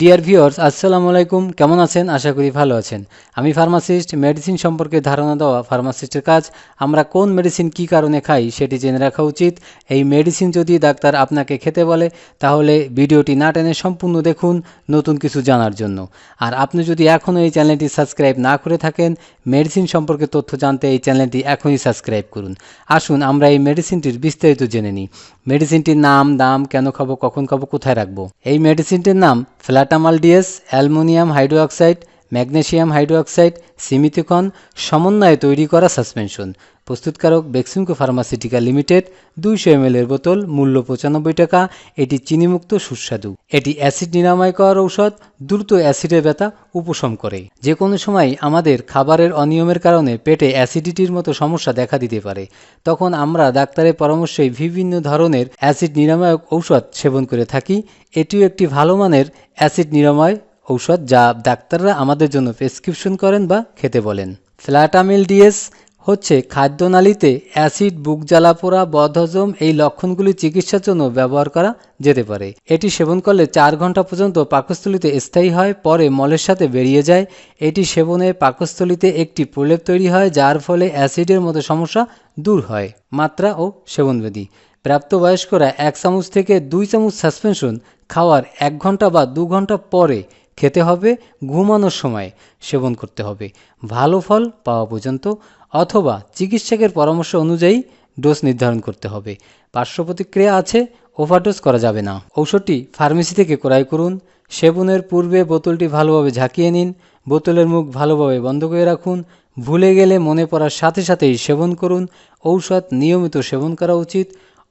Dear viewers আসসালামু আলাইকুম। কেমন আছেন? আশা করি ভালো আছেন। আমি ফার্মাসিস্ট মেডিসিন সম্পর্কে ধারণা দেওয়া ফার্মাসিস্টের কাজ। আমরা কোন মেডিসিন কি কারণে খাই সেটি জেনে রাখা উচিত। এই মেডিসিন যদি ডাক্তার আপনাকে খেতে বলে, তাহলে ভিডিওটি না টেনে সম্পূর্ণ দেখুন নতুন কিছু জানার জন্য। আর আপনি যদি এখনও এই চ্যানেলটি সাবস্ক্রাইব না করে থাকেন মেডিসিন সম্পর্কে তথ্য জানতে এই চ্যানেলটি এখনই সাবস্ক্রাইব করুন। আসুন, আমরা এই মেডিসিনটির বিস্তারিত জেনে নিই। মেডিসিনটির নাম, দাম, কেন খাব, কখন খাব, কোথায় রাখব? এই মেডিসিনটির নাম Flatameal DS aluminium hydroxide magnesium hydroxide, simethicone সমন্বয়ে তৈরি করা সাসপেনশন। প্রস্তুতকারক বেক্সিমকো ফার্মাসিউটিক্যাল লিমিটেড দুইশো এম এর বোতল, মূল্য পঁচানব্বই টাকা, এটি চিনিমুক্ত সুস্বাদু। এটি অ্যাসিড নিরাময় করার ঔষধ, দ্রুত অ্যাসিডের ব্যথা উপশম করে। যে কোনো সময় আমাদের খাবারের অনিয়মের কারণে পেটে অ্যাসিডিটির মতো সমস্যা দেখা দিতে পারে। তখন আমরা ডাক্তারের পরামর্শে বিভিন্ন ধরনের অ্যাসিড নিরাময়ক ঔষধ সেবন করে থাকি। এটিও একটি ভালো মানের অ্যাসিড নিরাময় ঔষধ যা ডাক্তাররা আমাদের জন্য প্রেসক্রিপশন করেন বা খেতে বলেন। ফ্ল্যাটামিল ডিএস হচ্ছে খাদ্যনালীতে অ্যাসিড, বুক জ্বালা পোড়া, বদহজম এই লক্ষণগুলি চিকিৎসার জন্য ব্যবহার করা যেতে পারে। এটি সেবন করলে চার ঘণ্টা পর্যন্ত পাকস্থলিতে স্থায়ী হয়, পরে মলের সাথে বেরিয়ে যায়। এটি সেবনে পাকস্থলিতে একটি প্রলেপ তৈরি হয়, যার ফলে অ্যাসিডের মতো সমস্যা দূর হয়, মাত্রা ও সেবনবিধি প্রাপ্তবয়স্করা এক চামচ থেকে দুই চামচ সাসপেনশন খাওয়ার এক ঘণ্টা বা দু ঘণ্টা পরে খেতে হবে, ঘুমানোর সময় সেবন করতে হবে। ভালো ফল পাওয়া পর্যন্ত অথবা চিকিৎসকের পরামর্শ অনুযায়ী ডোজ নির্ধারণ করতে হবে। পার্শ্ব প্রতিক্রিয়া আছে, ওভারডোজ করা যাবে না। ঔষধটি ফার্মেসি থেকে ক্রয় করুন, সেবনের পূর্বে বোতলটি ভালোভাবে ঝাঁকিয়ে নিন, বোতলের মুখ ভালোভাবে বন্ধ করে রাখুন, ভুলে গেলে মনে পড়ার সাথে সাথেই সেবন করুন, ঔষধ নিয়মিত সেবন করা উচিত,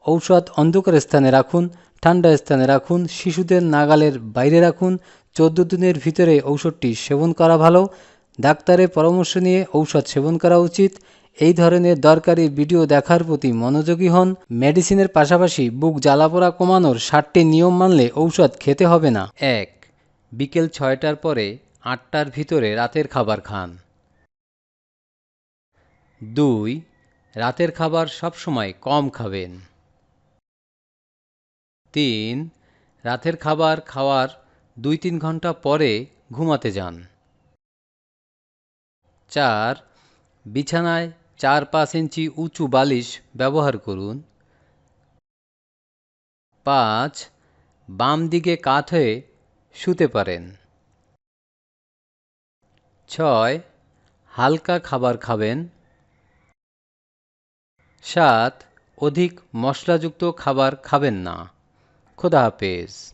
ঔষধ অন্ধকার স্থানে রাখুন, ঠান্ডা স্থানে রাখুন, শিশুদের নাগালের বাইরে রাখুন চোদ্দ দিনের ভিতরে ঔষধটি সেবন করা ভালো। ডাক্তারের পরামর্শ নিয়ে ঔষধ সেবন করা উচিত। এই ধরনের দরকারি ভিডিও দেখার প্রতি মনোযোগী হন। মেডিসিনের পাশাপাশি বুক জ্বালাপোড়া কমানোর ষাটটি নিয়ম মানলে ঔষধ খেতে হবে না। এক, বিকেল ছয়টার পরে আটটার ভিতরে রাতের খাবার খান। দুই, রাতের খাবার সবসময় কম খাবেন। তিন, রাতের খাবার খাওয়ার দুই তিন ঘণ্টা পরে ঘুমাতে যান। চার, বিছানায় চার পাঁচ ইঞ্চি উঁচু বালিশ ব্যবহার করুন। পাঁচ, বাম দিকে কাত হয়ে শুতে পারেন। ছয়, হালকা খাবার খাবেন। সাত, অধিক মশলাযুক্ত খাবার খাবেন না। খোদা হাফেজ।